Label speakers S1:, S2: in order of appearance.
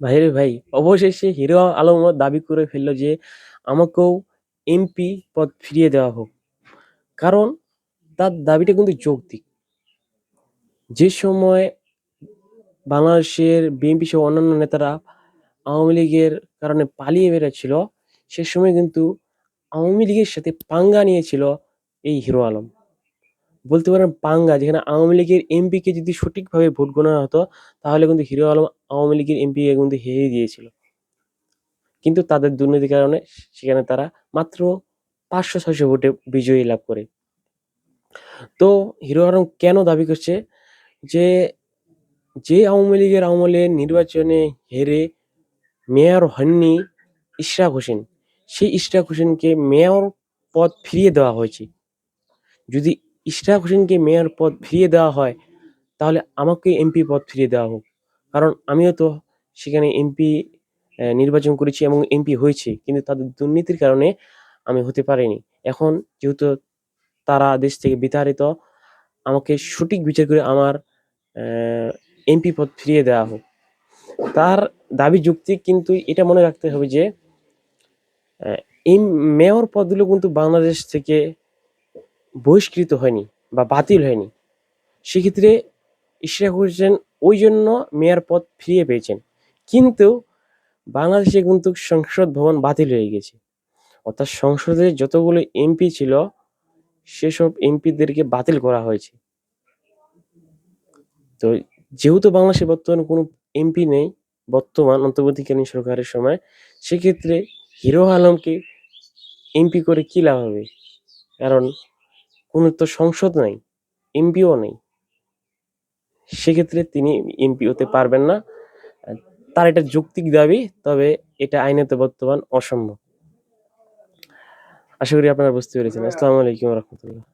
S1: ভাইরে ভাই, অবশেষে হিরো আলমও দাবি করে ফেলল যে আমাকেও এমপি পদ ফিরিয়ে দেওয়া হোক। কারণ তার দাবিটা কিন্তু যৌক্তিক। যে সময় বাংলাদেশের বিএনপি সহ অন্যান্য নেতারা আওয়ামী লীগের কারণে পালিয়ে বেড়াচ্ছিল, সে সময় কিন্তু আওয়ামী লীগের সাথে পাঙ্গা নিয়েছিল এই হিরো আলম। বলতে পারেন পাঙ্গা, যেখানে আওয়ামী লীগের এমপিকে যদি সঠিকভাবে ভোট গণনা হতো, তাহলে কিন্তু হিরো আলম আওয়ামী লীগের এমপি কিন্তু হেরে দিয়েছিল কিন্তু তাদের দুর্নীতির কারণে সেখানে তারা মাত্র পাঁচশো, ছয়শো ভোটে বিজয়ী লাভ করে। তো হিরো আলম কেন দাবি করছে যে যে আওয়ামী লীগের আমলে নির্বাচনে হেরে মেয়র হননি ইশরাক হোসেন, সেই ইশরাক হোসেনকে মেয়র পদ ফিরিয়ে দেওয়া হয়েছে। যদি ইশরাক হোসেনকে মেয়র পদ ফিরিয়ে দেওয়া হয়, তাহলে আমাকে এমপি পদ ফিরিয়ে দেওয়া হোক। কারণ আমিও তো সেখানে এমপি নির্বাচন করেছি এবং এমপি হয়েছি, কিন্তু তাদের দুর্নীতির কারণে আমি হতে পারিনি। এখন যেহেতু তারা দেশ থেকে বিতাড়িত, আমাকে সঠিক বিচার করে আমার এমপি পদ ফিরিয়ে দেওয়া হোক। তার দাবি যুক্তি কিন্তু এটা মনে রাখতে হবে যে এই মেয়র পদগুলো কিন্তু বাংলাদেশ থেকে বহিষ্কৃত হয়নি বা বাতিল হয়নি। সেক্ষেত্রে ইশরাক হোসেন ওই জন্য মেয়র পদ ফিরিয়ে পেয়েছেন। কিন্তু বাংলাদেশে কিন্তু সংসদ ভবন বাতিল হয়ে গেছে। অর্থাৎ সংসদে যতগুলো এমপি ছিল, সেসব এমপিদেরকে বাতিল করা হয়েছে। তো যেহেতু বাংলাদেশে বর্তমানে কোনো এমপি নেই, বর্তমান অন্তর্বর্তীকালীন সরকারের সময়, সেক্ষেত্রে হিরো আলমকে এমপি করে কি লাভ হবে? কারণ কোনো তো সংসদ নাই, এমপিও নেই। সেক্ষেত্রে তিনি এমপি হতে পারবেন না। তার এটা যৌক্তিক দাবি, তবে এটা আইনত বর্তমান অসম্ভব। আশা করি আপনারা বুঝতে পেরেছেন। আসসালামু আলাইকুম রহমতুল্লাহ।